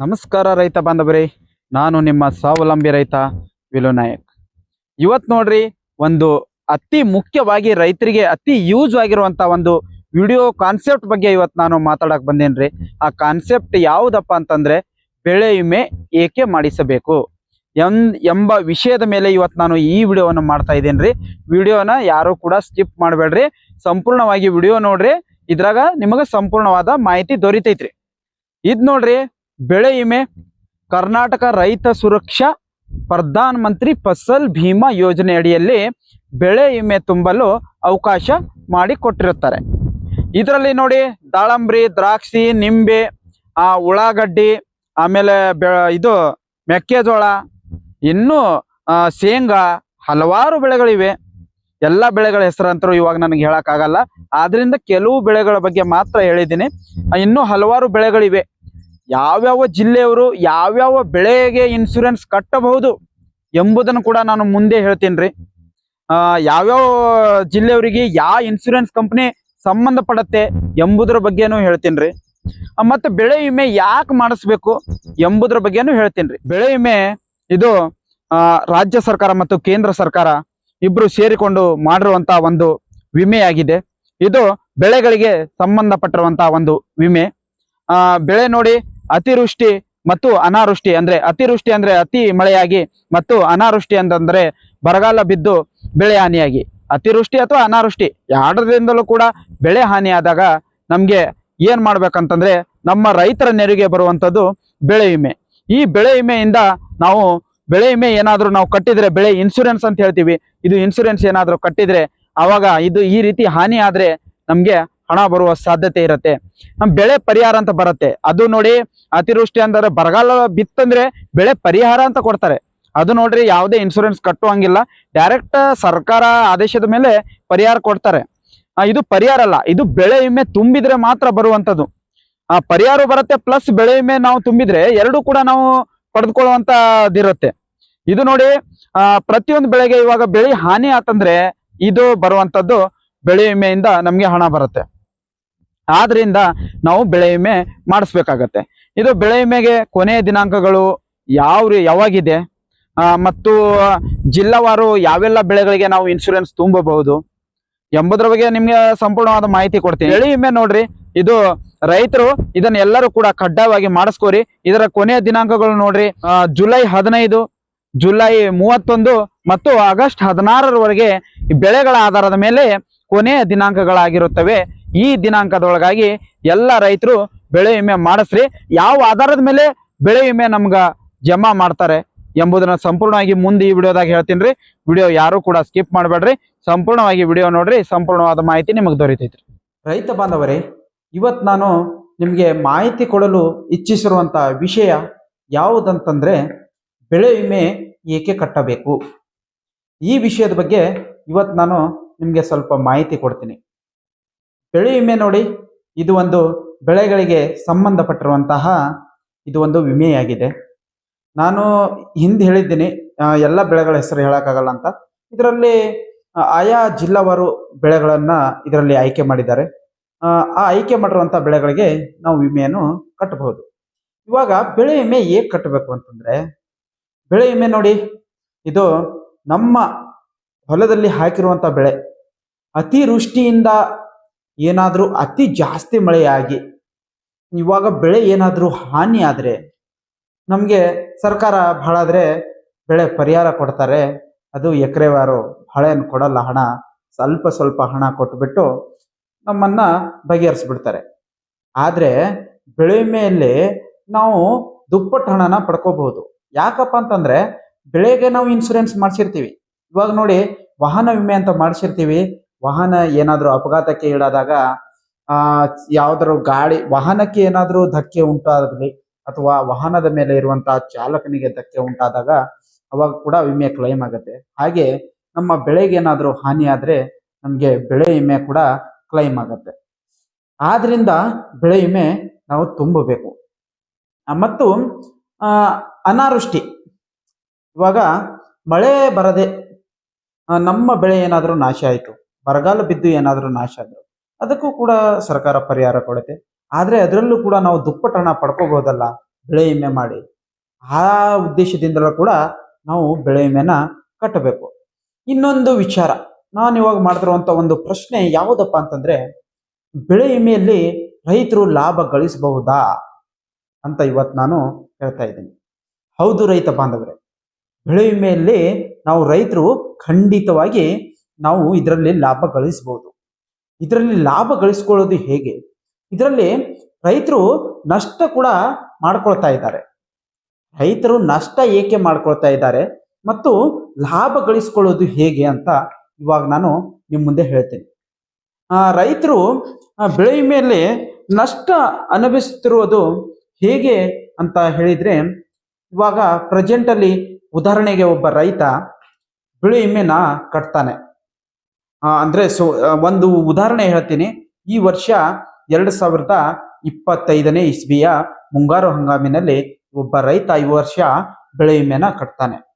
ನಮಸ್ಕಾರ ರೈತ ಬಾಂಧವರೇ, ನಾನು ನಿಮ್ಮ ಸ್ವಾವಲಂಬಿ ರೈತ ವಿಲು ನಾಯಕ್. ಇವತ್ತು ನೋಡ್ರಿ, ಒಂದು ಅತಿ ಮುಖ್ಯವಾಗಿ ರೈತರಿಗೆ ಅತಿ ಯೂಸ್ ಆಗಿರುವಂತ ಒಂದು ವಿಡಿಯೋ ಕಾನ್ಸೆಪ್ಟ್ ಬಗ್ಗೆ ಇವತ್ತು ನಾನು ಮಾತಾಡಕ್ ಬಂದೇನ್ರಿ. ಆ ಕಾನ್ಸೆಪ್ಟ್ ಯಾವುದಪ್ಪ ಅಂತಂದ್ರೆ, ಬೆಳೆ ವಿಮೆ ಏಕೆ ಮಾಡಿಸಬೇಕು ಎಂ, ಎಂಬ ವಿಷಯದ ಮೇಲೆ ಇವತ್ತು ನಾನು ಈ ವಿಡಿಯೋವನ್ನು ಮಾಡ್ತಾ ಇದ್ದೇನ್ರಿ ವಿಡಿಯೋನ ಯಾರು ಕೂಡ ಸ್ಕಿಪ್ ಮಾಡಬೇಡ್ರಿ. ಸಂಪೂರ್ಣವಾಗಿ ವಿಡಿಯೋ ನೋಡ್ರಿ, ಇದ್ರಾಗ ನಿಮಗೆ ಸಂಪೂರ್ಣವಾದ ಮಾಹಿತಿ ದೊರೀತೈತ್ರಿ. ಇದ್ ನೋಡ್ರಿ ಬೆಳೆ ವಿಮೆ, ಕರ್ನಾಟಕ ರೈತ ಸುರಕ್ಷಾ ಪ್ರಧಾನ ಮಂತ್ರಿ ಫಸಲ್ ಭೀಮಾ ಯೋಜನೆ ಅಡಿಯಲ್ಲಿ ಬೆಳೆ ವಿಮೆ ತುಂಬಲು ಅವಕಾಶ ಮಾಡಿಕೊಟ್ಟಿರುತ್ತಾರೆ. ಇದರಲ್ಲಿ ನೋಡಿ ದಾಳಂಬ್ರಿ, ದ್ರಾಕ್ಷಿ, ನಿಂಬೆ, ಆ ಉಳ್ಳಾಗಡ್ಡಿ, ಆಮೇಲೆ ಇದು ಮೆಕ್ಕೆಜೋಳ, ಇನ್ನೂ ಶೇಂಗಾ ಹಲವಾರು ಬೆಳೆಗಳಿವೆ. ಎಲ್ಲ ಬೆಳೆಗಳ ಹೆಸರಂತರೂ ಇವಾಗ ನನಗೆ ಹೇಳಕ್ಕಾಗಲ್ಲ. ಆದ್ರಿಂದ ಕೆಲವು ಬೆಳೆಗಳ ಬಗ್ಗೆ ಮಾತ್ರ ಹೇಳಿದ್ದೀನಿ. ಇನ್ನೂ ಹಲವಾರು ಬೆಳೆಗಳಿವೆ. ಯಾವ್ಯಾವ ಜಿಲ್ಲೆಯವರು ಯಾವ್ಯಾವ ಬೆಳೆಗೆ ಇನ್ಶೂರೆನ್ಸ್ ಕಟ್ಟಬಹುದು ಎಂಬುದನ್ನು ಕೂಡ ನಾನು ಮುಂದೆ ಹೇಳ್ತೀನಿ ರೀ ಯಾವ್ಯಾವ ಜಿಲ್ಲೆಯವರಿಗೆ ಯಾವ ಇನ್ಸೂರೆನ್ಸ್ ಕಂಪನಿ ಸಂಬಂಧಪಡತ್ತೆ ಎಂಬುದರ ಬಗ್ಗೆನೂ ಹೇಳ್ತೀನಿ ರೀ ಮತ್ತೆ ಬೆಳೆ ವಿಮೆ ಯಾಕೆ ಮಾಡಿಸ್ಬೇಕು ಎಂಬುದರ ಬಗ್ಗೆನೂ ಹೇಳ್ತೀನಿ ರೀ ಬೆಳೆ ವಿಮೆ ಇದು ರಾಜ್ಯ ಸರ್ಕಾರ ಮತ್ತು ಕೇಂದ್ರ ಸರ್ಕಾರ ಇಬ್ರು ಸೇರಿಕೊಂಡು ಮಾಡಿರುವಂತಹ ಒಂದು ವಿಮೆಯಾಗಿದೆ. ಇದು ಬೆಳೆಗಳಿಗೆ ಸಂಬಂಧಪಟ್ಟಿರುವಂತಹ ಒಂದು ವಿಮೆ. ಆ, ಬೆಳೆ ನೋಡಿ ಅತಿವೃಷ್ಟಿ ಮತ್ತು ಅನಾವೃಷ್ಟಿ ಅಂದ್ರೆ ಅತಿವೃಷ್ಟಿ ಅಂದ್ರೆ ಅತಿ ಮಳೆಯಾಗಿ ಮತ್ತು ಅನಾವೃಷ್ಟಿ ಅಂತಂದ್ರೆ ಬರಗಾಲ ಬಿದ್ದು ಬೆಳೆ ಹಾನಿಯಾಗಿ. ಅತಿವೃಷ್ಟಿ ಅಥವಾ ಅನಾವೃಷ್ಟಿ ಎರಡರಿಂದಲೂ ಕೂಡ ಬೆಳೆ ಹಾನಿಯಾದಾಗ ನಮಗೆ ಏನ್ ಮಾಡ್ಬೇಕಂತಂದ್ರೆ ನಮ್ಮ ರೈತರ ನೆರಿಗೆ ಬರುವಂತದ್ದು ಬೆಳೆ ವಿಮೆ. ಈ ಬೆಳೆ ವಿಮೆಯಿಂದ ನಾವು ಬೆಳೆ ವಿಮೆ ಏನಾದರೂ ನಾವು ಕಟ್ಟಿದ್ರೆ ಬೆಳೆ ಇನ್ಶೂರೆನ್ಸ್ ಅಂತ ಹೇಳ್ತೀವಿ. ಇದು ಇನ್ಶೂರೆನ್ಸ್ ಏನಾದರೂ ಕಟ್ಟಿದ್ರೆ ಅವಾಗ ಇದು ಈ ರೀತಿ ಹಾನಿ ಆದ್ರೆ ನಮ್ಗೆ ಹಣ ಬರುವ ಸಾಧ್ಯತೆ ಇರುತ್ತೆ. ಬೆಳೆ ಪರಿಹಾರ ಅಂತ ಬರುತ್ತೆ. ಅದು ನೋಡಿ ಅತಿವೃಷ್ಟಿ ಅಂದ್ರೆ ಬರಗಾಲ ಬಿತ್ತಂದ್ರೆ ಬೆಳೆ ಪರಿಹಾರ ಅಂತ ಕೊಡ್ತಾರೆ. ಅದು ನೋಡ್ರಿ ಯಾವುದೇ ಇನ್ಶೂರೆನ್ಸ್ ಕಟ್ಟುವಂಗಿಲ್ಲ. ಡೈರೆಕ್ಟ್ ಸರ್ಕಾರ ಆದೇಶದ ಮೇಲೆ ಪರಿಹಾರ ಕೊಡ್ತಾರೆ. ಇದು ಪರಿಹಾರ ಅಲ್ಲ, ಇದು ಬೆಳೆ ವಿಮೆ ತುಂಬಿದ್ರೆ ಮಾತ್ರ ಬರುವಂತದ್ದು. ಆ, ಪರಿಹಾರ ಬರುತ್ತೆ ಪ್ಲಸ್ ಬೆಳೆ ವಿಮೆ ನಾವು ತುಂಬಿದ್ರೆ ಎರಡು ಕೂಡ ನಾವು ಪಡೆದುಕೊಳ್ಳುವಂತದಿರುತ್ತೆ ಇದು ನೋಡಿ ಪ್ರತಿಯೊಂದು ಬೆಳೆಗೆ ಇವಾಗ ಬೆಳೆ ಹಾನಿ ಆತಂದ್ರೆ ಇದು ಬರುವಂತದ್ದು ಬೆಳೆ ವಿಮೆಯಿಂದ ನಮ್ಗೆ ಹಣ ಬರುತ್ತೆ. ಆದ್ರಿಂದ ನಾವು ಬೆಳೆ ವಿಮೆ ಮಾಡಿಸ್ಬೇಕಾಗತ್ತೆ. ಇದು ಬೆಳೆ ವಿಮೆಗೆ ಕೊನೆಯ ದಿನಾಂಕಗಳು ಯಾವ ಯಾವಾಗಿದೆ? ಮತ್ತು ಜಿಲ್ಲಾವಾರು ಯಾವೆಲ್ಲ ಬೆಳೆಗಳಿಗೆ ನಾವು ಇನ್ಶೂರೆನ್ಸ್ ತುಂಬಬಹುದು? ಎಂಬುದರ ಬಗ್ಗೆ ನಿಮ್ಗೆ ಸಂಪೂರ್ಣವಾದ ಮಾಹಿತಿ ಕೊಡ್ತೀನಿ. ಬೆಳೆ ವಿಮೆ ನೋಡ್ರಿ, ಇದು ರೈತರು ಇದನ್ನ ಎಲ್ಲರೂ ಕೂಡ ಕಡ್ಡಾಯವಾಗಿ ಮಾಡಿಸ್ಕೋರಿ. ಇದರ ಕೊನೆಯ ದಿನಾಂಕಗಳು ನೋಡ್ರಿ ಜುಲೈ ಹದಿನೈದು, ಜುಲೈ ಮೂವತ್ತೊಂದು ಮತ್ತು ಆಗಸ್ಟ್ ಹದಿನಾರರವರೆಗೆ ಬೆಳೆಗಳ ಆಧಾರದ ಮೇಲೆ ಕೊನೆಯ ದಿನಾಂಕಗಳಾಗಿರುತ್ತವೆ. ಈ ದಿನಾಂಕದೊಳಗಾಗಿ ಎಲ್ಲ ರೈತರು ಬೆಳೆ ವಿಮೆ ಮಾಡಿಸ್ರಿ. ಯಾವ ಆಧಾರದ ಮೇಲೆ ಬೆಳೆ ವಿಮೆ ನಮ್ಗ ಜಮಾ ಮಾಡ್ತಾರೆ ಎಂಬುದನ್ನ ಸಂಪೂರ್ಣವಾಗಿ ಮುಂದೆ ಈ ವಿಡಿಯೋದಾಗ ಹೇಳ್ತೀನಿ ವಿಡಿಯೋ ಯಾರು ಕೂಡ ಸ್ಕಿಪ್ ಮಾಡಬೇಡ್ರಿ. ಸಂಪೂರ್ಣವಾಗಿ ವಿಡಿಯೋ ನೋಡ್ರಿ. ಸಂಪೂರ್ಣವಾದ ಮಾಹಿತಿ ನಿಮಗೆ ದೊರೀತೈತ್ರಿ. ರೈತ ಬಾಂಧವರೇ ಇವತ್ತು ನಾನು ನಿಮಗೆ ಮಾಹಿತಿ ಕೊಡಲು ಇಚ್ಛಿಸಿರುವಂತ ವಿಷಯ ಯಾವುದಂತಂದ್ರೆ ಬೆಳೆ ವಿಮೆ ಏಕೆ ಕಟ್ಟಬೇಕು. ಈ ವಿಷಯದ ಬಗ್ಗೆ ಇವತ್ತು ನಾನು ನಿಮಗೆ ಸ್ವಲ್ಪ ಮಾಹಿತಿ ಕೊಡ್ತೀನಿ. ಬೆಳೆ ವಿಮೆ ನೋಡಿ, ಇದು ಒಂದು ಬೆಳೆಗಳಿಗೆ ಸಂಬಂಧಪಟ್ಟಿರುವಂತಹ, ಇದು ಒಂದು ವಿಮೆಯಾಗಿದೆ. ನಾನು ಹಿಂದೆ ಹೇಳಿದ್ದೀನಿ ಎಲ್ಲ ಬೆಳೆಗಳ ಹೆಸರು ಹೇಳೋಕ್ಕಾಗಲ್ಲ ಅಂತ. ಇದರಲ್ಲಿ ಆಯಾ ಜಿಲ್ಲಾವಾರು ಬೆಳೆಗಳನ್ನು ಇದರಲ್ಲಿ ಆಯ್ಕೆ ಮಾಡಿದ್ದಾರೆ. ಆ ಆಯ್ಕೆ ಮಾಡಿರುವಂಥ ಬೆಳೆಗಳಿಗೆ ನಾವು ವಿಮೆಯನ್ನು ಕಟ್ಟಬಹುದು. ಇವಾಗ ಬೆಳೆ ವಿಮೆ ಹೇಗೆ ಕಟ್ಟಬೇಕು ಅಂತಂದರೆ, ಬೆಳೆ ವಿಮೆ ನೋಡಿ, ಇದು ನಮ್ಮ ಹೊಲದಲ್ಲಿ ಹಾಕಿರುವಂಥ ಬೆಳೆ. ಅತಿವೃಷ್ಟಿಯಿಂದ ಏನಾದರೂ ಅತಿ ಜಾಸ್ತಿ ಮಳೆಯಾಗಿ ಇವಾಗ ಬೆಳೆ ಏನಾದರೂ ಹಾನಿಯಾದರೆ ನಮಗೆ ಸರ್ಕಾರ ಭಾಳ ಆದರೆ ಬೆಳೆ ಪರಿಹಾರ ಕೊಡ್ತಾರೆ. ಅದು ಎಕರೆವಾರು ಭಾಳ ಏನು ಕೊಡಲ್ಲ ಹಣ. ಸ್ವಲ್ಪ ಸ್ವಲ್ಪ ಹಣ ಕೊಟ್ಟುಬಿಟ್ಟು ನಮ್ಮನ್ನು ಬಗೆಹರಿಸ್ಬಿಡ್ತಾರೆ. ಆದರೆ ಬೆಳೆ ಮೇಲೆ ನಾವು ದುಪ್ಪಟ್ಟು ಹಣನ ಪಡ್ಕೋಬಹುದು. ಯಾಕಪ್ಪ ಅಂತಂದರೆ ಬೆಳೆಗೆ ನಾವು ಇನ್ಸೂರೆನ್ಸ್ ಮಾಡಿಸಿರ್ತೀವಿ. ಇವಾಗ ನೋಡಿ, ವಾಹನ ವಿಮೆ ಅಂತ ಮಾಡಿಸಿರ್ತೀವಿ. ವಾಹನ ಏನಾದರೂ ಅಪಘಾತಕ್ಕೆ ಈಡಾದಾಗ, ಆ, ಯಾವ್ದಾದ್ರು ಗಾಡಿ, ವಾಹನಕ್ಕೆ ಏನಾದರೂ ಧಕ್ಕೆ ಉಂಟಾಗಲಿ ಅಥವಾ ವಾಹನದ ಮೇಲೆ ಇರುವಂತಹ ಚಾಲಕನಿಗೆ ಧಕ್ಕೆ ಉಂಟಾದಾಗ, ಅವಾಗ ಕೂಡ ವಿಮೆ ಕ್ಲೈಮ್ ಆಗುತ್ತೆ. ಹಾಗೆ ನಮ್ಮ ಬೆಳೆಗೆ ಏನಾದರೂ ಹಾನಿ ಆದ್ರೆ ನಮಗೆ ಬೆಳೆ ವಿಮೆ ಕೂಡ ಕ್ಲೈಮ್ ಆಗುತ್ತೆ. ಆದ್ರಿಂದ ಬೆಳೆ ವಿಮೆ ನಾವು ತುಂಬಬೇಕು. ಮತ್ತು ಅನಾವೃಷ್ಟಿ. ಇವಾಗ ಮಳೆ ಬರದೆ ನಮ್ಮ ಬೆಳೆ ಏನಾದರೂ ನಾಶ ಆಯಿತು, ಬರಗಾಲ ಬಿದ್ದು ಏನಾದರೂ ನಾಶ ಆದ್ರು, ಅದಕ್ಕೂ ಕೂಡ ಸರ್ಕಾರ ಪರಿಹಾರ ಕೊಡುತ್ತೆ. ಆದರೆ ಅದರಲ್ಲೂ ಕೂಡ ನಾವು ದುಪ್ಪಟ್ಟು ಹಣ ಪಡ್ಕೋಬೋದಲ್ಲ ಬೆಳೆ ವಿಮೆ ಮಾಡಿ. ಆ ಉದ್ದೇಶದಿಂದಲೂ ಕೂಡ ನಾವು ಬೆಳೆ ವಿಮೆನ ಕಟ್ಟಬೇಕು. ಇನ್ನೊಂದು ವಿಚಾರ, ನಾನು ಇವಾಗ ಮಾಡ್ತಿರುವಂಥ ಒಂದು ಪ್ರಶ್ನೆ ಯಾವುದಪ್ಪ ಅಂತಂದರೆ, ಬೆಳೆ ವಿಮೆಯಲ್ಲಿ ರೈತರು ಲಾಭ ಗಳಿಸಬಹುದಾ ಅಂತ ಇವತ್ತು ನಾನು ಹೇಳ್ತಾ ಇದ್ದೀನಿ. ಹೌದು ರೈತ ಬಾಂಧವರೇ ಬೆಳೆ ವಿಮೆಯಲ್ಲಿ ನಾವು ರೈತರು ಖಂಡಿತವಾಗಿ ನಾವು ಇದರಲ್ಲಿ ಲಾಭ ಗಳಿಸಬಹುದು. ಇದರಲ್ಲಿ ಲಾಭ ಗಳಿಸ್ಕೊಳ್ಳೋದು ಹೇಗೆ? ಇದರಲ್ಲಿ ರೈತರು ನಷ್ಟ ಕೂಡ ಮಾಡ್ಕೊಳ್ತಾ ಇದ್ದಾರೆ. ರೈತರು ನಷ್ಟ ಏಕೆ ಮಾಡ್ಕೊಳ್ತಾ ಇದ್ದಾರೆ ಮತ್ತು ಲಾಭ ಗಳಿಸ್ಕೊಳ್ಳೋದು ಹೇಗೆ ಅಂತ ಇವಾಗ ನಾನು ನಿಮ್ಮ ಮುಂದೆ ಹೇಳ್ತೇನೆ. ರೈತರು ಬೆಳೆ ವಿಮೆಯಲ್ಲಿ ನಷ್ಟ ಅನುಭವಿಸುತ್ತಿರುವುದು ಹೇಗೆ ಅಂತ ಹೇಳಿದ್ರೆ, ಇವಾಗ ಪ್ರೆಸೆಂಟ್ ಅಲ್ಲಿ ಉದಾಹರಣೆಗೆ ಒಬ್ಬ ರೈತ ಬಿಳಿ ವಿಮೆನ ಕಟ್ತಾನೆ. ಅಂದ್ರೆ ಸೊ ಒಂದು ಉದಾಹರಣೆ ಹೇಳ್ತೀನಿ. ಈ ವರ್ಷ ಎರಡು ಸಾವಿರದ ಇಪ್ಪತ್ತೈದನೇ ಇಸ್ವಿಯ ಮುಂಗಾರು ಹಂಗಾಮಿನಲ್ಲಿ ಒಬ್ಬ ರೈತ ಈ ವರ್ಷ ಬೆಳೆ ವಿಮೆನ ಕಟ್ತಾನೆ.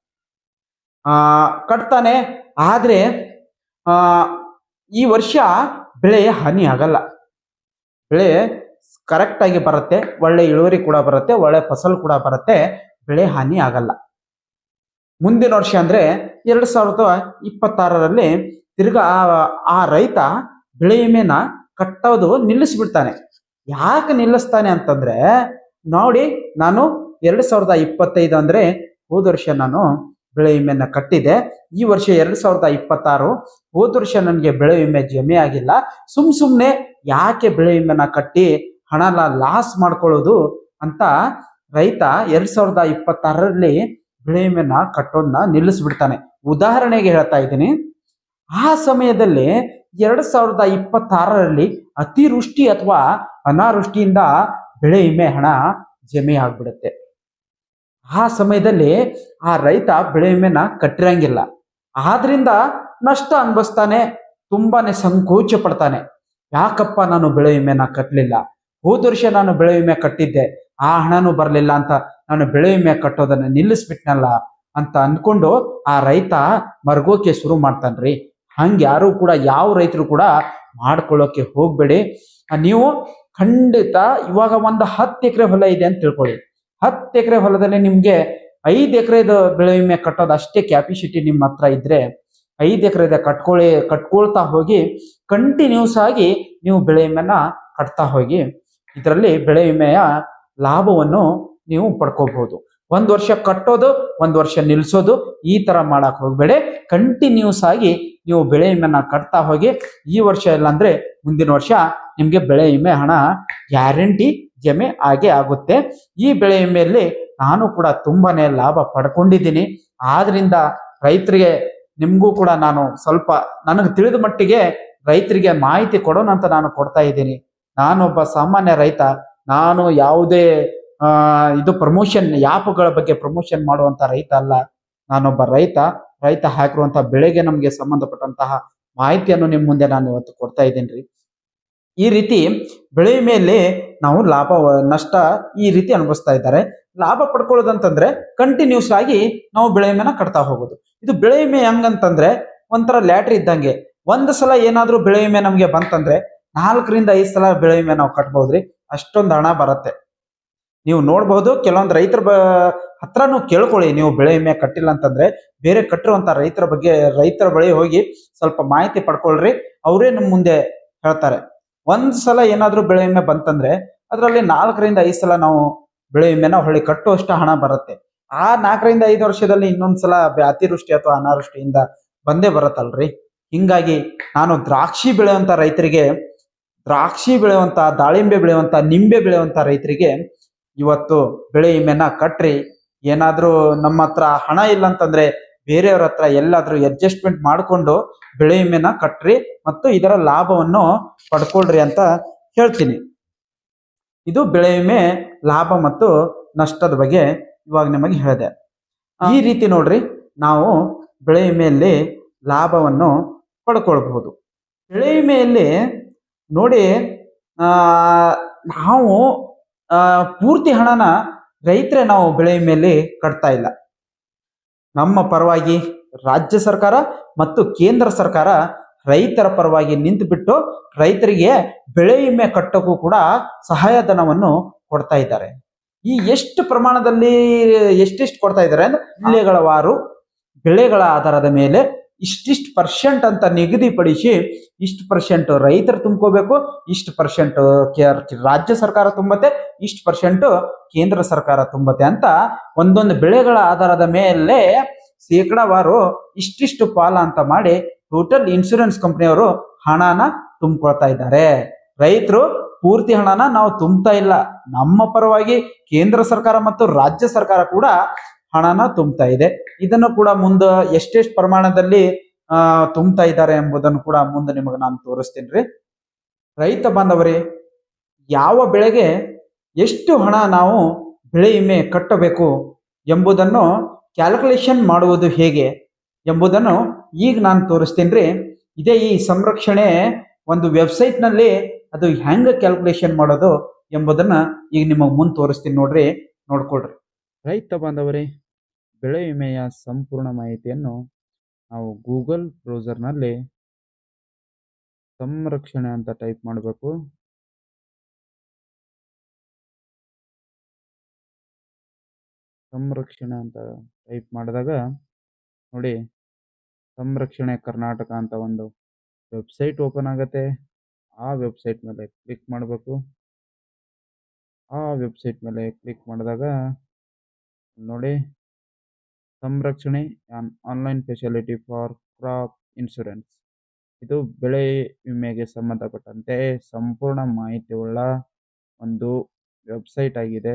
ಆ, ಕಟ್ತಾನೆ ಆದ್ರೆ, ಆ, ಈ ವರ್ಷ ಬೆಳೆ ಹಾನಿ ಆಗಲ್ಲ. ಬೆಳೆ ಕರೆಕ್ಟ್ ಆಗಿ ಬರುತ್ತೆ, ಒಳ್ಳೆ ಇಳುವರಿ ಕೂಡ ಬರುತ್ತೆ, ಒಳ್ಳೆ ಫಸಲು ಕೂಡ ಬರುತ್ತೆ, ಬೆಳೆ ಹಾನಿ ಆಗಲ್ಲ. ಮುಂದಿನ ವರ್ಷ ಅಂದ್ರೆ ಎರಡ್ ಸಾವಿರದ ಇಪ್ಪತ್ತಾರರಲ್ಲಿ ತಿರ್ಗಾ ಆ- ರೈತ ಬೆಳೆ ವಿಮೆನ ಕಟ್ಟೋದು ನಿಲ್ಲಿಸ್ಬಿಡ್ತಾನೆ. ಯಾಕೆ ನಿಲ್ಲಿಸ್ತಾನೆ ಅಂತಂದ್ರೆ, ನೋಡಿ ನಾನು ಎರಡ್ ಸಾವಿರದ ಇಪ್ಪತ್ತೈದು ಅಂದ್ರೆ ಹೋದ ವರ್ಷ ನಾನು ಬೆಳೆ ವಿಮೆನ ಕಟ್ಟಿದೆ ಈ ವರ್ಷ ಎರಡ್ ಸಾವಿರದ ಇಪ್ಪತ್ತಾರು ಹೋದ ವರ್ಷ ನನಗೆ ಬೆಳೆ ವಿಮೆ ಜಮೆ ಆಗಿಲ್ಲ. ಸುಮ್ ಸುಮ್ನೆ ಯಾಕೆ ಬೆಳೆ ವಿಮೆನ ಕಟ್ಟಿ ಹಣನ ಲಾಸ್ ಮಾಡ್ಕೊಳ್ಳೋದು ಅಂತ ರೈತ ಎರಡ್ ಸಾವಿರದ ಇಪ್ಪತ್ತಾರರಲ್ಲಿ ಬೆಳೆ ವಿಮೆನ ಕಟ್ಟೋದನ್ನ ನಿಲ್ಲಿಸ್ಬಿಡ್ತಾನೆ. ಉದಾಹರಣೆಗೆ ಹೇಳ್ತಾ ಇದ್ದೀನಿ. ಆ ಸಮಯದಲ್ಲಿ ಎರಡ್ ಸಾವಿರದ ಇಪ್ಪತ್ತಾರರಲ್ಲಿ ಅತಿವೃಷ್ಟಿ ಅಥವಾ ಅನಾವೃಷ್ಟಿಯಿಂದ ಬೆಳೆ ವಿಮೆ ಹಣ ಜಮೆ ಆಗ್ಬಿಡುತ್ತೆ. ಆ ಸಮಯದಲ್ಲಿ ಆ ರೈತ ಬೆಳೆ ವಿಮೆನ ಕಟ್ಟಿರಂಗಿಲ್ಲ. ಆದ್ರಿಂದ ನಷ್ಟ ಅನ್ಭವಿಸ್ತಾನೆ, ತುಂಬಾನೇ ಸಂಕೋಚ ಪಡ್ತಾನೆ. ಯಾಕಪ್ಪ ನಾನು ಬೆಳೆ ವಿಮೆನ ಕಟ್ಟಲಿಲ್ಲ ಹೋದ ವರ್ಷ ನಾನು ಬೆಳೆ ವಿಮೆ ಕಟ್ಟಿದ್ದೆ, ಆ ಹಣನೂ ಬರಲಿಲ್ಲ ಅಂತ ನಾನು ಬೆಳೆ ವಿಮೆ ಕಟ್ಟೋದನ್ನ ನಿಲ್ಲಿಸ್ಬಿಟ್ನಲ್ಲ ಅಂತ ಅಂದ್ಕೊಂಡು ಆ ರೈತ ಮರಗೋಕೆ ಶುರು ಮಾಡ್ತಾನ್ರಿ. ಹಂಗೆ ಯಾರು ಕೂಡ ಯಾವ ರೈತರು ಕೂಡ ಮಾಡ್ಕೊಳ್ಳೋಕೆ ಹೋಗ್ಬೇಡಿ. ನೀವು ಖಂಡಿತ ಇವಾಗ ಒಂದು ಹತ್ತು ಎಕರೆ ಹೊಲ ಇದೆ ಅಂತ ತಿಳ್ಕೊಳ್ಳಿ. ಹತ್ತು ಎಕರೆ ಹೊಲದಲ್ಲಿ ನಿಮ್ಗೆ ಐದು ಎಕರೆದ ಬೆಳೆ ವಿಮೆ ಕಟ್ಟೋದು ಅಷ್ಟೇ ಕ್ಯಾಪಿಸಿಟಿ ನಿಮ್ಮ ಹತ್ರ ಇದ್ರೆ ಐದು ಎಕರೆದ ಕಟ್ಕೊಳ್ಳಿ ಕಟ್ಕೊಳ್ತಾ ಹೋಗಿ ಕಂಟಿನ್ಯೂಸ್ ಆಗಿ ನೀವು ಬೆಳೆ ವಿಮೆನ ಕಟ್ತಾ ಹೋಗಿ. ಇದರಲ್ಲಿ ಬೆಳೆ ವಿಮೆಯ ಲಾಭವನ್ನು ನೀವು ಪಡ್ಕೋಬಹುದು. ಒಂದ್ ವರ್ಷ ಕಟ್ಟೋದು, ಒಂದ್ ವರ್ಷ ನಿಲ್ಸೋದು, ಈ ತರ ಮಾಡಕ್ ಹೋಗ್ಬೇಡಿ. ಕಂಟಿನ್ಯೂಸ್ ಆಗಿ ನೀವು ಬೆಳೆ ವಿಮೆನ ಕಟ್ತಾ ಹೋಗಿ, ಈ ವರ್ಷ ಇಲ್ಲ ಅಂದ್ರೆ ಮುಂದಿನ ವರ್ಷ ನಿಮ್ಗೆ ಬೆಳೆ ವಿಮೆ ಹಣ ಗ್ಯಾರಂಟಿ ಜಮೆ ಆಗೇ ಆಗುತ್ತೆ. ಈ ಬೆಳೆ ವಿಮೆಯಲ್ಲಿ ನಾನು ಕೂಡ ತುಂಬಾನೇ ಲಾಭ ಪಡ್ಕೊಂಡಿದ್ದೀನಿ. ಆದ್ರಿಂದ ರೈತರಿಗೆ, ನಿಮ್ಗೂ ಕೂಡ ನಾನು ಸ್ವಲ್ಪ, ನನಗೆ ತಿಳಿದ ಮಟ್ಟಿಗೆ ರೈತರಿಗೆ ಮಾಹಿತಿ ಕೊಡೋಣ ಅಂತ ನಾನು ಕೊಡ್ತಾ ಇದ್ದೀನಿ. ನಾನೊಬ್ಬ ಸಾಮಾನ್ಯ ರೈತ, ನಾನು ಯಾವುದೇ ಇದು ಪ್ರಮೋಷನ್ ಯಾಪ್ಗಳ ಬಗ್ಗೆ ಪ್ರಮೋಷನ್ ಮಾಡುವಂತ ರೈತ ಅಲ್ಲ. ನಾನೊಬ್ಬ ರೈತ ರೈತ ಹಾಕಿರುವಂತ ಬೆಳೆಗೆ ನಮಗೆ ಸಂಬಂಧಪಟ್ಟಂತಹ ಮಾಹಿತಿಯನ್ನು ನಿಮ್ಮ ಮುಂದೆ ನಾನು ಇವತ್ತು ಕೊಡ್ತಾ ಇದ್ದೀನಿ ಈ ರೀತಿ ಬೆಳೆ ಮೇಲೆ ನಾವು ಲಾಭ, ನಷ್ಟ ಈ ರೀತಿ ಅನುಭವಿಸ್ತಾ ಇದ್ದಾರೆ. ಲಾಭ ಪಡ್ಕೊಳ್ಳೋದಂತಂದ್ರೆ ಕಂಟಿನ್ಯೂಸ್ ಆಗಿ ನಾವು ಬೆಳೆ ವಿಮೆನ ಕಟ್ತಾ ಹೋಗೋದು. ಇದು ಬೆಳೆ ವಿಮೆ ಹೆಂಗಂತಂದ್ರೆ ಒಂಥರ ಲ್ಯಾಟ್ರಿ ಇದ್ದಂಗೆ. ಒಂದ್ ಸಲ ಏನಾದ್ರೂ ಬೆಳೆ ವಿಮೆ ನಮ್ಗೆ ಬಂತಂದ್ರೆ ನಾಲ್ಕರಿಂದ ಐದು ಸಲ ಬೆಳೆ ವಿಮೆ ನಾವು ಕಟ್ಬಹುದ್ರಿ ಅಷ್ಟೊಂದು ಹಣ ಬರುತ್ತೆ. ನೀವು ನೋಡಬಹುದು, ಕೆಲವೊಂದು ರೈತರ ಬ, ಹತ್ರನೂ ಕೇಳ್ಕೊಳ್ಳಿ. ನೀವು ಬೆಳೆ ವಿಮೆ ಕಟ್ಟಿಲ್ಲ ಅಂತಂದ್ರೆ ಬೇರೆ ಕಟ್ಟಿರುವಂತ ರೈತರ ಬಗ್ಗೆ, ರೈತರ ಬಳಿ ಹೋಗಿ ಸ್ವಲ್ಪ ಮಾಹಿತಿ ಪಡ್ಕೊಳ್ರಿ. ಅವರೇ ನಿಮ್ ಮುಂದೆ ಹೇಳ್ತಾರೆ. ಒಂದ್ ಸಲ ಏನಾದ್ರೂ ಬೆಳೆ ವಿಮೆ ಬಂತಂದ್ರೆ ಅದರಲ್ಲಿ ನಾಲ್ಕರಿಂದ ಐದು ಸಲ ನಾವು ಬೆಳೆ ವಿಮೆನ ಹೊಳ್ಳಿ ಕಟ್ಟುವಷ್ಟು ಹಣ ಬರುತ್ತೆ. ಆ ನಾಲ್ಕರಿಂದ ಐದು ವರ್ಷದಲ್ಲಿ ಇನ್ನೊಂದ್ಸಲ ಸಲ ಅತಿವೃಷ್ಟಿ ಅಥವಾ ಅನಾವೃಷ್ಟಿಯಿಂದ ಬಂದೇ ಬರುತ್ತಲ್ರಿ? ಹಿಂಗಾಗಿ ನಾನು ದ್ರಾಕ್ಷಿ ಬೆಳೆಯುವಂತ ರೈತರಿಗೆ, ದ್ರಾಕ್ಷಿ ಬೆಳೆಯುವಂತ, ದಾಳಿಂಬೆ ಬೆಳೆಯುವಂತ, ನಿಂಬೆ ಬೆಳೆಯುವಂತ ರೈತರಿಗೆ ಇವತ್ತು ಬೆಳೆ ವಿಮೆನ ಕಟ್ರಿ. ಏನಾದ್ರೂ ನಮ್ಮ ಹತ್ರ ಹಣ ಇಲ್ಲ ಅಂತಂದ್ರೆ ಬೇರೆಯವ್ರ ಹತ್ರ ಎಲ್ಲಾದ್ರೂ ಅಡ್ಜಸ್ಟ್ಮೆಂಟ್ ಮಾಡ್ಕೊಂಡು ಬೆಳೆ ವಿಮೆನ ಕಟ್ರಿ ಮತ್ತು ಇದರ ಲಾಭವನ್ನು ಪಡ್ಕೊಳ್ರಿ ಅಂತ ಹೇಳ್ತೀನಿ. ಇದು ಬೆಳೆ ವಿಮೆ ಲಾಭ ಮತ್ತು ನಷ್ಟದ ಬಗ್ಗೆ ಇವಾಗ ನಿಮಗೆ ಹೇಳಿದೆ. ಈ ರೀತಿ ನೋಡ್ರಿ ನಾವು ಬೆಳೆ ವಿಮೆಯಲ್ಲಿ ಲಾಭವನ್ನು ಪಡ್ಕೊಳ್ಬಹುದು. ಬೆಳೆ ವಿಮೆಯಲ್ಲಿ ನೋಡಿ ಆ ನಾವು ಪೂರ್ತಿ ಹಣನ ರೈತರೇ ನಾವು ಬೆಳೆ ಮೇಲೆ ಕಟ್ತಾ ಇಲ್ಲ. ನಮ್ಮ ಪರವಾಗಿ ರಾಜ್ಯ ಸರ್ಕಾರ ಮತ್ತು ಕೇಂದ್ರ ಸರ್ಕಾರ ರೈತರ ಪರವಾಗಿ ನಿಂತುಬಿಟ್ಟು ರೈತರಿಗೆ ಬೆಳೆ ವಿಮೆ ಕಟ್ಟಕ್ಕೂ ಕೂಡ ಸಹಾಯಧನವನ್ನು ಕೊಡ್ತಾ ಇದ್ದಾರೆ. ಈ ಎಷ್ಟು ಪ್ರಮಾಣದಲ್ಲಿ ಎಷ್ಟೆಷ್ಟು ಕೊಡ್ತಾ ಇದ್ದಾರೆ ಅಂದ್ರೆ ಬೆಳೆಗಳ ವಾರು ಬೆಳೆಗಳ ಆಧಾರದ ಮೇಲೆ ಇಷ್ಟಿಷ್ಟು ಪರ್ಸೆಂಟ್ ಅಂತ ನಿಗದಿಪಡಿಸಿ ಇಷ್ಟು ಪರ್ಸೆಂಟ್ ರೈತರು ತುಂಬ್ಕೋಬೇಕು, ಇಷ್ಟು ಪರ್ಸೆಂಟ್ ರಾಜ್ಯ ಸರ್ಕಾರ ತುಂಬತ್ತೆ, ಇಷ್ಟು ಪರ್ಸೆಂಟ್ ಕೇಂದ್ರ ಸರ್ಕಾರ ತುಂಬತ್ತೆ ಅಂತ ಒಂದೊಂದು ಬೆಳೆಗಳ ಆಧಾರದ ಮೇಲೆ ಶೇಕಡಾವಾರು ಇಷ್ಟಿಷ್ಟು ಪಾಲ ಅಂತ ಮಾಡಿ ಟೋಟಲ್ ಇನ್ಶೂರೆನ್ಸ್ ಕಂಪನಿಯವರು ಹಣನ ತುಂಬಿಕೊಳ್ತಾ ಇದ್ದಾರೆ. ರೈತರು ಪೂರ್ತಿ ಹಣನ ನಾವು ತುಂಬ್ತಾ ಇಲ್ಲ. ನಮ್ಮ ಪರವಾಗಿ ಕೇಂದ್ರ ಸರ್ಕಾರ ಮತ್ತು ರಾಜ್ಯ ಸರ್ಕಾರ ಕೂಡ ಹಣನ ತುಂಬ್ತಾ ಇದೆ. ಇದನ್ನು ಕೂಡ ಮುಂದೆ ಎಷ್ಟೆಷ್ಟು ಪ್ರಮಾಣದಲ್ಲಿ, ಆ, ತುಂಬ್ತಾ ಇದ್ದಾರೆ ಎಂಬುದನ್ನು ಕೂಡ ಮುಂದೆ ನಿಮಗೆ ನಾನು ತೋರಿಸ್ತೀನಿ ರೀ. ರೈತ ಬಾಂಧವರೇ, ಯಾವ ಬೆಳೆಗೆ ಎಷ್ಟು ಹಣ ನಾವು ಬೆಳೆ ವಿಮೆ ಕಟ್ಟಬೇಕು ಎಂಬುದನ್ನು ಕ್ಯಾಲ್ಕುಲೇಷನ್ ಮಾಡುವುದು ಹೇಗೆ ಎಂಬುದನ್ನು ಈಗ ನಾನು ತೋರಿಸ್ತೀನಿ ರೀ. ಇದೇ ಈ ಸಂರಕ್ಷಣೆ ಒಂದು ವೆಬ್ಸೈಟ್ನಲ್ಲಿ ಅದು ಹೆಂಗೆ ಕ್ಯಾಲ್ಕುಲೇಷನ್ ಮಾಡೋದು ಎಂಬುದನ್ನು ಈಗ ನಿಮಗೆ ಮುಂದೆ ತೋರಿಸ್ತೀನಿ ನೋಡ್ರಿ, ನೋಡ್ಕೊಳ್ರಿ. ರೈತ ಬಾಂಧವರೇ ಬೆಳೆ ವಿಮೆಯ ಸಂಪೂರ್ಣ ಮಾಹಿತಿಯನ್ನು ನಾವು ಗೂಗಲ್ ಬ್ರೌಸರ್ನಲ್ಲಿ ಸಂರಕ್ಷಣೆ ಅಂತ ಟೈಪ್ ಮಾಡಬೇಕು. ಸಂರಕ್ಷಣೆ ಅಂತ ಟೈಪ್ ಮಾಡಿದಾಗ ನೋಡಿ ಸಂರಕ್ಷಣೆ ಕರ್ನಾಟಕ ಅಂತ ಒಂದು ವೆಬ್ಸೈಟ್ ಓಪನ್ ಆಗುತ್ತೆ. ಆ ವೆಬ್ಸೈಟ್ ಮೇಲೆ ಕ್ಲಿಕ್ ಮಾಡಬೇಕು. ಆ ವೆಬ್ಸೈಟ್ ಮೇಲೆ ಕ್ಲಿಕ್ ಮಾಡಿದಾಗ ನೋಡಿ Samrakshane online facility for crop insurance ಇದು ಬೆಳೆ ವಿಮೆಗೆ ಸಂಬಂಧಪಟ್ಟಂತೆ ಸಂಪೂರ್ಣ ಮಾಹಿತಿಯುಳ್ಳ ಒಂದು ವೆಬ್ಸೈಟ್ ಆಗಿದೆ.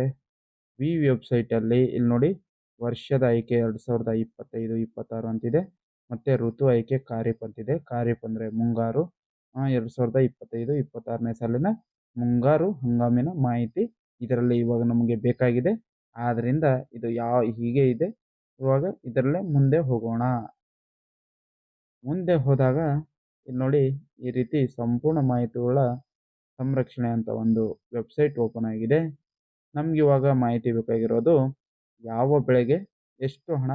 ಈ ವೆಬ್ಸೈಟಲ್ಲಿ ಇಲ್ಲಿ ನೋಡಿ ವರ್ಷದ ಆಯ್ಕೆ ಎರಡು ಸಾವಿರದ ಇಪ್ಪತ್ತೈದು, ಇಪ್ಪತ್ತಾರು ಅಂತಿದೆ. ಮತ್ತು ಋತು ಆಯ್ಕೆ ಖಾರಿಫ್ ಅಂತಿದೆ. ಖಾರಿಫ್ ಅಂದರೆ ಮುಂಗಾರು. ಎರಡು ಸಾವಿರದ ಇಪ್ಪತ್ತೈದು, ಇಪ್ಪತ್ತಾರನೇ ಸಾಲಿನ ಮುಂಗಾರು ಹಂಗಾಮಿನ ಮಾಹಿತಿ ಇದರಲ್ಲಿ ಇವಾಗ ನಮಗೆ ಬೇಕಾಗಿದೆ. ಆದ್ದರಿಂದ ಇದು ಯಾವ ಹೀಗೆ ಇದೆ. ಇವಾಗ ಇದರಲ್ಲೇ ಮುಂದೆ ಹೋಗೋಣ. ಮುಂದೆ ಹೋದಾಗ ಇಲ್ಲಿ ನೋಡಿ ಈ ರೀತಿ ಸಂಪೂರ್ಣ ಮಾಹಿತಿಗಳ ಸಂರಕ್ಷಣೆ ಅಂತ ಒಂದು ವೆಬ್ಸೈಟ್ ಓಪನ್ ಆಗಿದೆ. ನಮ್ಗೆ ಇವಾಗ ಮಾಹಿತಿ ಬೇಕಾಗಿರೋದು ಯಾವ ಬೆಳೆಗೆ ಎಷ್ಟು ಹಣ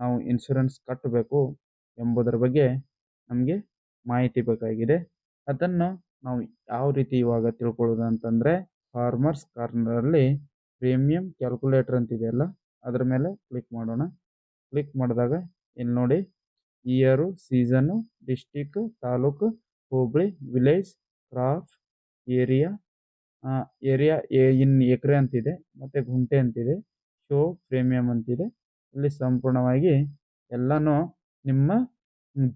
ನಾವು ಇನ್ಶೂರೆನ್ಸ್ ಕಟ್ಟಬೇಕು ಎಂಬುದರ ಬಗ್ಗೆ ನಮಗೆ ಮಾಹಿತಿ ಬೇಕಾಗಿದೆ. ಅದನ್ನು ನಾವು ಯಾವ ರೀತಿ ಇವಾಗ ತಿಳ್ಕೊಳ್ಳೋದು ಅಂತಂದರೆ ಫಾರ್ಮರ್ಸ್ ಕಾರ್ನರಲ್ಲಿ ಪ್ರೀಮಿಯಂ ಕ್ಯಾಲ್ಕುಲೇಟರ್ ಅಂತಿದೆಯಲ್ಲ ಅದರ ಮೇಲೆ ಕ್ಲಿಕ್ ಮಾಡೋಣ. ಕ್ಲಿಕ್ ಮಾಡಿದಾಗ ಇಲ್ಲಿ ನೋಡಿ year season district taluk, hobli village crop area area in ಎಕರೆ ಅಂತಿದೆ, ಮತ್ತು ಗುಂಟೆ ಅಂತಿದೆ ಶೋ ಪ್ರೀಮಿಯಂ ಅಂತಿದೆ. ಇಲ್ಲಿ ಸಂಪೂರ್ಣವಾಗಿ ಎಲ್ಲನೂ ನಿಮ್ಮ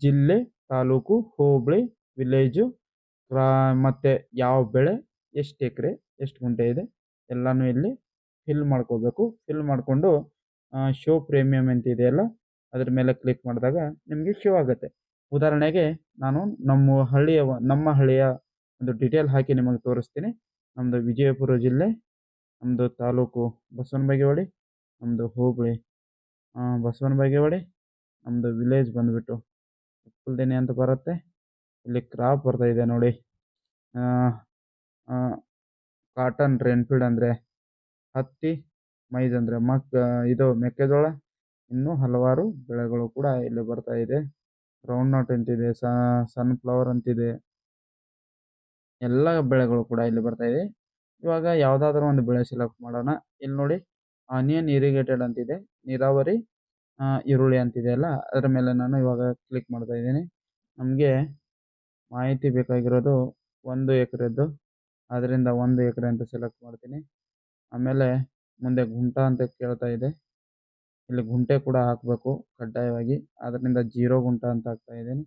ಜಿಲ್ಲೆ, ತಾಲೂಕು, ಹೋಬಳಿ ವಿಲೇಜು ಕ್ರಾ, ಮತ್ತು ಯಾವ ಬೆಳೆ, ಎಷ್ಟು ಎಕರೆ, ಎಷ್ಟು ಗುಂಟೆ ಇದೆ, ಎಲ್ಲನೂ ಇಲ್ಲಿ ಫಿಲ್ ಮಾಡ್ಕೋಬೇಕು. ಫಿಲ್ ಮಾಡಿಕೊಂಡು ಶೋ ಪ್ರೀಮಿಯಂ ಅಂತ ಇದೆಯಲ್ಲ ಅದ್ರ ಮೇಲೆ ಕ್ಲಿಕ್ ಮಾಡಿದಾಗ ನಿಮಗೆ ಶೋ ಆಗುತ್ತೆ. ಉದಾಹರಣೆಗೆ ನಾನು ನಮ್ಮ ಹಳ್ಳಿಯ ನಮ್ಮ ಹಳ್ಳಿಯ ಒಂದು ಡಿಟೇಲ್ ಹಾಕಿ ನಿಮಗೆ ತೋರಿಸ್ತೀನಿ. ನಮ್ಮದು ವಿಜಯಪುರ ಜಿಲ್ಲೆ ನಮ್ಮದು ತಾಲೂಕು ಬಸವನ ಬಾಗೇವಾಡಿ ನಮ್ಮದು ಹೋಬಳಿ ಬಸವನ ಬಾಗೇವಾಡಿ ನಮ್ಮದು ವಿಲೇಜ್ ಬಂದುಬಿಟ್ಟು ಉಪ್ಪಲ್ದೇನೆ ಅಂತ ಬರುತ್ತೆ. ಇಲ್ಲಿ ಕ್ರಾಪ್ ಬರ್ತಾ ಇದೆ ನೋಡಿ. ಕಾಟನ್ ರೆನ್ಫೀಲ್ಡ್ ಅಂದರೆ ಹತ್ತಿ, ಮೈಜ್ ಅಂದರೆ ಮಕ್ ಇದು ಮೆಕ್ಕೆಜೋಳ. ಇನ್ನೂ ಹಲವಾರು ಬೆಳೆಗಳು ಕೂಡ ಇಲ್ಲಿ ಬರ್ತಾ ಇದೆ. ಗ್ರೌಂಡ್ ನಟ್ ಅಂತಿದೆ ಸನ್ಫ್ಲವರ್ ಅಂತಿದೆ. ಎಲ್ಲ ಬೆಳೆಗಳು ಕೂಡ ಇಲ್ಲಿ ಬರ್ತಾ ಇದೆ. ಇವಾಗ ಯಾವುದಾದ್ರೂ ಒಂದು ಬೆಳೆ ಸೆಲೆಕ್ಟ್ ಮಾಡೋಣ. ಇಲ್ಲಿ ನೋಡಿ ಆನಿಯನ್ ಇರಿಗೇಟೆಡ್ ಅಂತಿದೆ, ನೀರಾವರಿ ಈರುಳ್ಳಿ ಅಂತಿದೆಯಲ್ಲ ಅದರ ಮೇಲೆ ನಾನು ಇವಾಗ ಕ್ಲಿಕ್ ಮಾಡ್ತಾ ಇದ್ದೀನಿ. ನಮಗೆ ಮಾಹಿತಿ ಬೇಕಾಗಿರೋದು ಒಂದು ಎಕರೆದ್ದು, ಅದರಿಂದ ಒಂದು ಎಕರೆ ಅಂತ ಸೆಲೆಕ್ಟ್ ಮಾಡ್ತೀನಿ. ಆಮೇಲೆ ಮುಂದೆ ಗುಂಟ ಅಂತ ಕೇಳ್ತಾ ಇದೆ. ಇಲ್ಲಿ ಗುಂಟೆ ಕೂಡ ಹಾಕಬೇಕು ಕಡ್ಡಾಯವಾಗಿ. ಅದರಿಂದ ಜೀರೋ ಗುಂಟ ಅಂತ ಹಾಕ್ತಾ ಇದ್ದೀನಿ.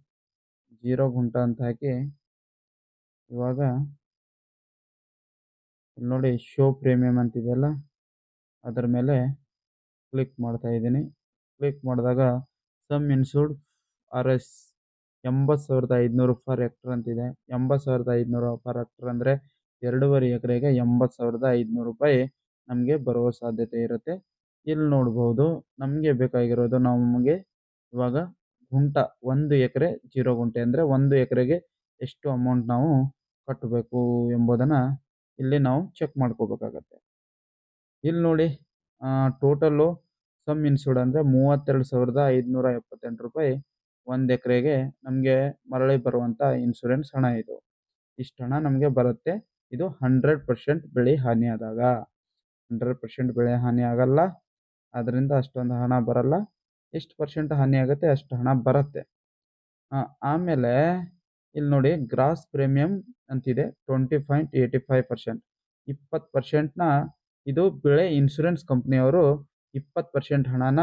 ಜೀರೋ ಗುಂಟ ಅಂತ ಹಾಕಿ ಇವಾಗ ನೋಡಿ ಶೋ ಪ್ರೀಮಿಯಮ್ ಅಂತಿದೆಯಲ್ಲ ಅದರ ಮೇಲೆ ಕ್ಲಿಕ್ ಮಾಡ್ತಾ ಇದ್ದೀನಿ. ಕ್ಲಿಕ್ ಮಾಡಿದಾಗ ಸಮ್ ಇನ್ಸೂರ್ಡ್ ಆರ್ ಎಸ್ ಎಂಬತ್ತು ಸಾವಿರದ ಐದುನೂರು ಪರ್ ಎಕ್ಟರ್ ಅಂತಿದೆ ಎಂಬತ್ತು ಸಾವಿರದ ಐದುನೂರು ಫರ್ ಎಕ್ಟರ್ ಅಂದರೆ ಎರಡೂವರೆ ಎಕರೆಗೆ ಎಂಬತ್ತು ಸಾವಿರದ ಐದುನೂರು ರೂಪಾಯಿ ನಮಗೆ ಬರುವ ಸಾಧ್ಯತೆ ಇರುತ್ತೆ. ಇಲ್ಲಿ ನೋಡಬಹುದು ನಮಗೆ ಬೇಕಾಗಿರೋದು ನಮಗೆ ಇವಾಗ ಗುಂಟ ಒಂದು ಎಕರೆ, ಜೀರೋ ಗುಂಟೆ ಅಂದರೆ ಒಂದು ಎಕರೆಗೆ ಎಷ್ಟು ಅಮೌಂಟ್ ನಾವು ಕಟ್ಟಬೇಕು ಎಂಬುದನ್ನು ಇಲ್ಲಿ ನಾವು ಚೆಕ್ ಮಾಡ್ಕೋಬೇಕಾಗತ್ತೆ. ಇಲ್ಲಿ ನೋಡಿ ಟೋಟಲ್ಲು ಸಮ್ ಇನ್ಸೂರ್ಡ್ ಅಂದರೆ ಮೂವತ್ತೆರಡು ಸಾವಿರದ ಐದುನೂರ ಎಪ್ಪತ್ತೆಂಟು ರೂಪಾಯಿ ಒಂದು ಎಕರೆಗೆ ನಮಗೆ ಮರಳಿ ಬರುವಂಥ ಇನ್ಸೂರೆನ್ಸ್ ಹಣ ಇದು. ಇಷ್ಟು ಹಣ ನಮಗೆ ಬರುತ್ತೆ. ಇದು ಹಂಡ್ರೆಡ್ ಪರ್ಸೆಂಟ್ ಬೆಳೆ ಹಾನಿಯಾದಾಗ. ಹಂಡ್ರೆಡ್ ಪರ್ಸೆಂಟ್ ಬೆಳೆ ಹಾನಿ ಆಗಲ್ಲ. ಅದರಿಂದ ಅಷ್ಟೊಂದು ಹಣ ಬರಲ್ಲ. ಎಷ್ಟು ಪರ್ಸೆಂಟ್ ಹಾನಿ ಆಗುತ್ತೆ ಅಷ್ಟು ಹಣ ಬರುತ್ತೆ. ಆಮೇಲೆ ಇಲ್ಲಿ ನೋಡಿ ಗ್ರಾಸ್ ಪ್ರೀಮಿಯಂ ಅಂತಿದೆ twenty point eighty five percent. ಇಪ್ಪತ್ತು ಪರ್ಸೆಂಟ್ನ ಇದು ಬೆಳೆ ಇನ್ಶೂರೆನ್ಸ್ ಕಂಪ್ನಿಯವರು ಇಪ್ಪತ್ತು ಪರ್ಸೆಂಟ್ ಹಣನ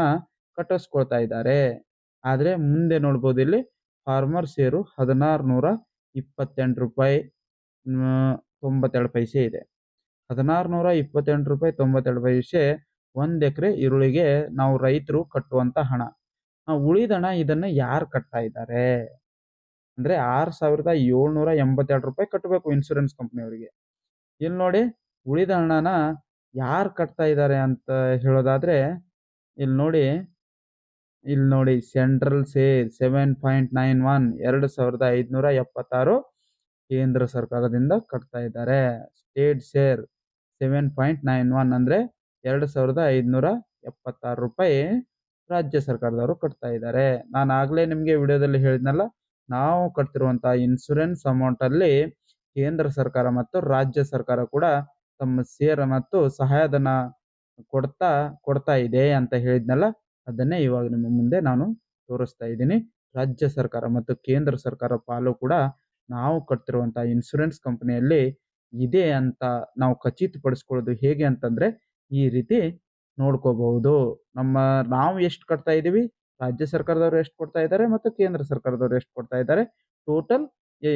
ಕಟ್ಟಿಸ್ಕೊಳ್ತಾ ಇದ್ದಾರೆ. ಆದರೆ ಮುಂದೆ ನೋಡ್ಬೋದು ಇಲ್ಲಿ ಫಾರ್ಮರ್ ಸೇರು ಹದಿನಾರು ನೂರ ಇಪ್ಪತ್ತೆಂಟು ರೂಪಾಯಿ ತೊಂಬತ್ತೆರಡು ಪೈಸೆ ಇದೆ. ಹದಿನಾರು ನೂರ ಇಪ್ಪತ್ತೆಂಟು ರೂಪಾಯಿ ತೊಂಬತ್ತೆರಡು ಪೈಸೆ ಒಂದು ಎಕರೆ ಈರುಳ್ಳಿಗೆ ನಾವು ರೈತರು ಕಟ್ಟುವಂಥ ಹಣ. ಉಳಿದ ಹಣ ಇದನ್ನು ಯಾರು ಕಟ್ತಾ ಇದ್ದಾರೆ? ಅಂದರೆ ಆರು ಸಾವಿರದ ಏಳ್ನೂರ ಎಂಬತ್ತೆರಡು ರೂಪಾಯಿ ಕಟ್ಟಬೇಕು ಇನ್ಸೂರೆನ್ಸ್ ಕಂಪ್ನಿಯವರಿಗೆ ಇಲ್ಲಿ ನೋಡಿ ಉಳಿದ ಹಣನ ಯಾರು ಕಟ್ತಾ ಇದ್ದಾರೆ ಅಂತ ಹೇಳೋದಾದ್ರೆ ಇಲ್ಲಿ ನೋಡಿ ಇಲ್ಲಿ ನೋಡಿ central share seven point nine one ಎರಡು ಸಾವಿರದ ಐದುನೂರ ಎಪ್ಪತ್ತಾರು ಕೇಂದ್ರ ಸರ್ಕಾರದಿಂದ ಕಟ್ತಾ ಇದ್ದಾರೆ. State share seven point nine one ಅಂದರೆ ಎರಡು ಸಾವಿರದ ಐದುನೂರ ಎಪ್ಪತ್ತಾರು ರೂಪಾಯಿ ರಾಜ್ಯ ಸರ್ಕಾರದವರು ಕಟ್ತಾ ಇದ್ದಾರೆ. ನಾನು ಆಗಲೇ ನಿಮಗೆ ವಿಡಿಯೋದಲ್ಲಿ ಹೇಳಿದ್ನಲ್ಲ, ನಾವು ಕಟ್ತಿರುವಂಥ ಇನ್ಶೂರೆನ್ಸ್ ಅಮೌಂಟಲ್ಲಿ ಕೇಂದ್ರ ಸರ್ಕಾರ ಮತ್ತು ರಾಜ್ಯ ಸರ್ಕಾರ ಕೂಡ ತಮ್ಮ ಸೇರ ಮತ್ತು ಸಹಾಯಧನ ಕೊಡ್ತಾ ಕೊಡ್ತಾ ಇದೆ ಅಂತ ಹೇಳಿದ್ನಲ್ಲ, ಅದನ್ನೇ ಇವಾಗ ನಿಮ್ಮ ಮುಂದೆ ನಾನು ತೋರಿಸ್ತಾ ಇದ್ದೀನಿ. ರಾಜ್ಯ ಸರ್ಕಾರ ಮತ್ತು ಕೇಂದ್ರ ಸರ್ಕಾರ ಪಾಲು ಕೂಡ ನಾವು ಕಟ್ತಿರುವಂಥ ಇನ್ಶೂರೆನ್ಸ್ ಕಂಪನಿಯಲ್ಲಿ ಇದೆ ಅಂತ ನಾವು ಖಚಿತಪಡಿಸ್ಕೊಳ್ಳೋದು ಹೇಗೆ ಅಂತಂದರೆ, ಈ ರೀತಿ ನೋಡ್ಕೋಬಹುದು. ನಮ್ಮ, ನಾವು ಎಷ್ಟು ಕಟ್ತಾ ಇದ್ದೀವಿ? ರಾಜ್ಯ ಸರ್ಕಾರದವರು ಎಷ್ಟು ಕೊಡ್ತಾ ಇದ್ದಾರೆ ಮತ್ತು ಕೇಂದ್ರ ಸರ್ಕಾರದವರು ಎಷ್ಟು ಕೊಡ್ತಾ ಇದ್ದಾರೆ? ಟೋಟಲ್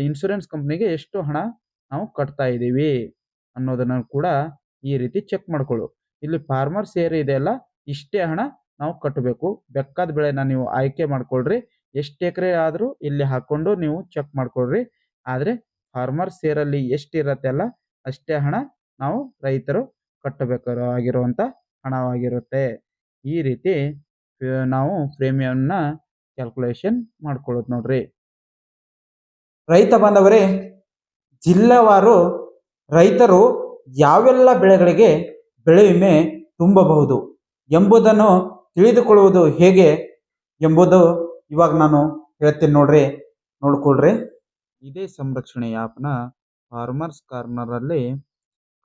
ಇನ್ಶೂರೆನ್ಸ್ ಕಂಪ್ನಿಗೆ ಎಷ್ಟು ಹಣ ನಾವು ಕಟ್ತಾ ಇದ್ದೀವಿ ಅನ್ನೋದನ್ನು ಕೂಡ ಈ ರೀತಿ ಚೆಕ್ ಮಾಡ್ಕೊಳ್ಳು. ಇಲ್ಲಿ ಫಾರ್ಮರ್ ಇದೆ ಇದೆಯಲ್ಲ ಇಷ್ಟೇ ಹಣ ನಾವು ಕಟ್ಟಬೇಕು. ಬೇಕಾದ ಬೆಳೆನ ನೀವು ಆಯ್ಕೆ ಮಾಡ್ಕೊಳ್ರಿ. ಎಷ್ಟು ಎಕರೆ ಆದರೂ ಇಲ್ಲಿ ಹಾಕ್ಕೊಂಡು ನೀವು ಚೆಕ್ ಮಾಡ್ಕೊಳ್ರಿ. ಆದರೆ ಫಾರ್ಮರ್ ಸೇರಲ್ಲಿ ಎಷ್ಟಿರತ್ತೆ ಅಲ್ಲ, ಅಷ್ಟೇ ಹಣ ನಾವು ರೈತರು ಕಟ್ಟಬೇಕಾಗಿರುವಂಥ ಹಣವಾಗಿರುತ್ತೆ. ಈ ರೀತಿ ನಾವು ಪ್ರೀಮಿಯಂನ ಕ್ಯಾಲ್ಕುಲೇಷನ್ ಮಾಡ್ಕೊಳ್ಳೋದು ನೋಡ್ರಿ. ರೈತ ಬಾಂಧವರೇ, ಜಿಲ್ಲಾವಾರು ರೈತರು ಯಾವೆಲ್ಲ ಬೆಳೆಗಳಿಗೆ ಬೆಳೆ ವಿಮೆ ತುಂಬಬಹುದು ಎಂಬುದನ್ನು ತಿಳಿದುಕೊಳ್ಳುವುದು ಹೇಗೆ ಎಂಬುದು ಇವಾಗ ನಾನು ಹೇಳ್ತೀನಿ ನೋಡ್ರಿ, ನೋಡ್ಕೊಳ್ರಿ. ಇದೇ ಸಂರಕ್ಷಣೆ ಆ್ಯಪ್ನ farmers ಕಾರ್ನರಲ್ಲಿ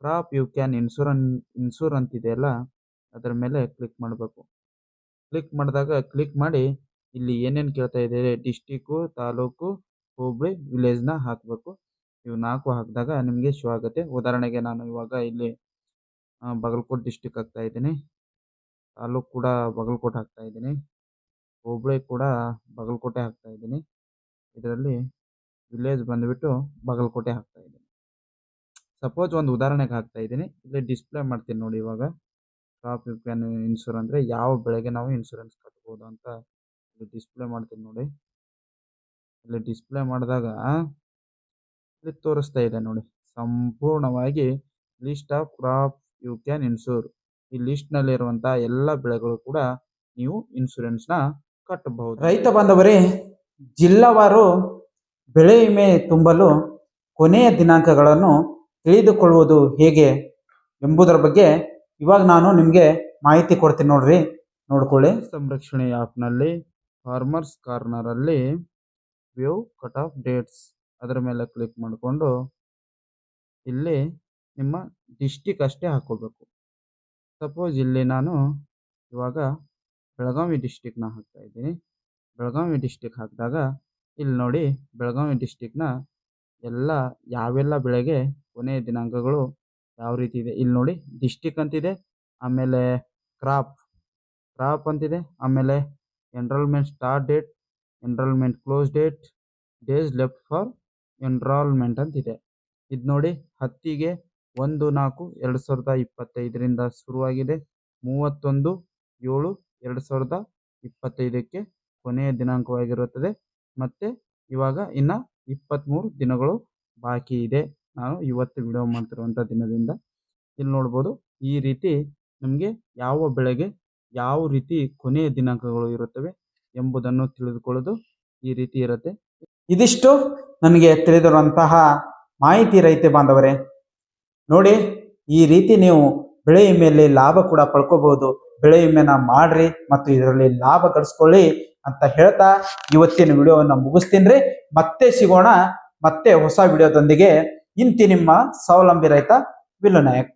crop you can insurance insure ಅಂತಿದೆಯಲ್ಲ ಅದರ ಮೇಲೆ ಕ್ಲಿಕ್ ಮಾಡಬೇಕು. ಕ್ಲಿಕ್ ಮಾಡಿದಾಗ ಕ್ಲಿಕ್ ಮಾಡಿ ಇಲ್ಲಿ ಏನೇನು ಕೇಳ್ತಾ ಇದೆ ಡಿಸ್ಟಿಕ್ಕು, ತಾಲೂಕು, ಹೋಬಳಿ, ವಿಲೇಜ್ನ ಹಾಕಬೇಕು. ಇವು ನಾಲ್ಕು ಹಾಕಿದಾಗ ನಿಮಗೆ ಶೋ ಆಗುತ್ತೆ ಉದಾಹರಣೆಗೆ ನಾನು ಇವಾಗ ಇಲ್ಲಿ ಬಾಗಲಕೋಟ್ ಡಿಸ್ಟಿಕ್ ಹಾಕ್ತಾ ಇದ್ದೀನಿ. ತಾಲೂಕು ಕೂಡ ಬಾಗಲಕೋಟೆ ಹಾಕ್ತಾ ಇದ್ದೀನಿ. ಹೋಬಳಿ ಕೂಡ ಬಾಗಲಕೋಟೆ ಹಾಕ್ತಾ ಇದ್ದೀನಿ. ಇದರಲ್ಲಿ ವಿಲೇಜ್ ಬಂದುಬಿಟ್ಟು ಬಾಗಲಕೋಟೆ ಹಾಕ್ತಾ ಇದ್ದೀನಿ. ಸಪೋಸ್ ಒಂದು ಉದಾಹರಣೆಗೆ ಹಾಕ್ತಾ ಇದ್ದೀನಿ. ಇಲ್ಲಿ ಡಿಸ್ಪ್ಲೇ ಮಾಡ್ತೀನಿ ನೋಡಿ ಇವಾಗ. ಕ್ರಾಪ್ ಇನ್ಶೂರ್ ಅಂದರೆ ಯಾವ ಬೆಳೆಗೆ ನಾವು ಇನ್ಶೂರೆನ್ಸ್ ಕಟ್ಬೋದು ಅಂತ ಇಲ್ಲಿ ಡಿಸ್ಪ್ಲೇ ಮಾಡ್ತೀನಿ ನೋಡಿ. ಇಲ್ಲಿ ಡಿಸ್ಪ್ಲೇ ಮಾಡಿದಾಗ ಇಲ್ಲಿ ತೋರಿಸ್ತಾ ಇದೆ ನೋಡಿ. ಸಂಪೂರ್ಣವಾಗಿ list of crop you can insure ಈ ಲಿಸ್ಟ್ನಲ್ಲಿರುವಂಥ ಎಲ್ಲ ಬೆಳೆಗಳು ಕೂಡ ನೀವು ಇನ್ಶೂರೆನ್ಸ್ನ ಕಟ್ಟಬಹುದು ರೈತ ಬಾಂಧವರೇ, ಜಿಲ್ಲಾವಾರು ಬೆಳೆ ವಿಮೆ ತುಂಬಲು ಕೊನೆಯ ದಿನಾಂಕಗಳನ್ನು ತಿಳಿದುಕೊಳ್ಳುವುದು ಹೇಗೆ ಎಂಬುದರ ಬಗ್ಗೆ ಇವಾಗ ನಾನು ನಿಮಗೆ ಮಾಹಿತಿ ಕೊಡ್ತೀನಿ ನೋಡ್ರಿ. ನೋಡ್ಕೊಳ್ಳಿ. ಸಂರಕ್ಷಣೆ ಆ್ಯಪ್ನಲ್ಲಿ ಫಾರ್ಮರ್ಸ್ ಕಾರ್ನರಲ್ಲಿ ವ್ಯೂ ಕಟ್ ಆಫ್ ಡೇಟ್ಸ್ ಅದರ ಮೇಲೆ ಕ್ಲಿಕ್ ಮಾಡಿಕೊಂಡು ಇಲ್ಲಿ ನಿಮ್ಮ ಡಿಸ್ಟಿಕ್ ಅಷ್ಟೇ ಹಾಕ್ಕೋಬೇಕು. ಸಪೋಸ್ ಇಲ್ಲಿ ನಾನು ಇವಾಗ ಬೆಳಗಾವಿ ಡಿಸ್ಟಿಕ್ನ ಹಾಕ್ತಾಯಿದ್ದೀನಿ ಬೆಳಗಾವಿ ಡಿಸ್ಟಿಕ್ ಹಾಕಿದಾಗ ಇಲ್ಲಿ ನೋಡಿ ಬೆಳಗಾವಿ ಡಿಸ್ಟಿಕ್ನ ಎಲ್ಲ ಯಾವೆಲ್ಲ ಬೆಳೆಗೆ ಕೊನೆಯ ದಿನಾಂಕಗಳು ಯಾವ ರೀತಿ ಇದೆ. ಇಲ್ಲಿ ನೋಡಿ ಡಿಸ್ಟಿಕ್ ಅಂತಿದೆ, ಆಮೇಲೆ ಕ್ರಾಪ್ ಕ್ರಾಪ್ ಅಂತಿದೆ, ಆಮೇಲೆ enrolment start date enrolment close date days left for enrolment ಅಂತಿದೆ. ಇದು ನೋಡಿ ಹತ್ತಿಗೆ ಒಂದು ನಾಲ್ಕು ಎರಡು ಸಾವಿರದ ಇಪ್ಪತ್ತೈದರಿಂದ ಶುರುವಾಗಿದೆ. ಮೂವತ್ತೊಂದು ಏಳು ಎರಡು ಸಾವಿರದ ಇಪ್ಪತ್ತೈದಕ್ಕೆ ಕೊನೆಯ ದಿನಾಂಕವಾಗಿರುತ್ತದೆ. ಮತ್ತು ಇವಾಗ ಇನ್ನು ಇಪ್ಪತ್ತ್ಮೂರು ದಿನಗಳು ಬಾಕಿ ಇದೆ. ನಾನು ಇವತ್ತು ವಿಡಿಯೋ ಮಾಡ್ತಿರುವಂಥ ದಿನದಿಂದ ಇಲ್ಲಿ ನೋಡ್ಬೋದು, ಈ ರೀತಿ ನಮಗೆ ಯಾವ ಬೆಳೆಗೆ ಯಾವ ರೀತಿ ಕೊನೆಯ ದಿನಾಂಕಗಳು ಇರುತ್ತವೆ ಎಂಬುದನ್ನು ತಿಳಿದುಕೊಳ್ಳೋದು ಈ ರೀತಿ ಇರುತ್ತೆ. ಇದಿಷ್ಟು ನನಗೆ ತಿಳಿದಿರುವಂತಹ ಮಾಹಿತಿ ರೈತ ಬಾಂಧವರೇ. ನೋಡಿ, ಈ ರೀತಿ ನೀವು ಬೆಳೆ ವಿಮೆಯಲ್ಲಿ ಲಾಭ ಕೂಡ ಪಡ್ಕೋಬಹುದು. ಬೆಳೆ ವಿಮೆನ ಮಾಡ್ರಿ ಮತ್ತು ಇದರಲ್ಲಿ ಲಾಭ ಗಳಿಸ್ಕೊಳ್ಳಿ ಅಂತ ಹೇಳ್ತಾ ಇವತ್ತಿನ ವಿಡಿಯೋವನ್ನ ಮುಗಿಸ್ತೀನಿ. ಮತ್ತೆ ಸಿಗೋಣ, ಮತ್ತೆ ಹೊಸ ವಿಡಿಯೋದೊಂದಿಗೆ. ಇಂತಿ ನಿಮ್ಮ ಸ್ವಾವಲಂಬಿ ರೈತ ವಿಲು ನಾಯಕ್.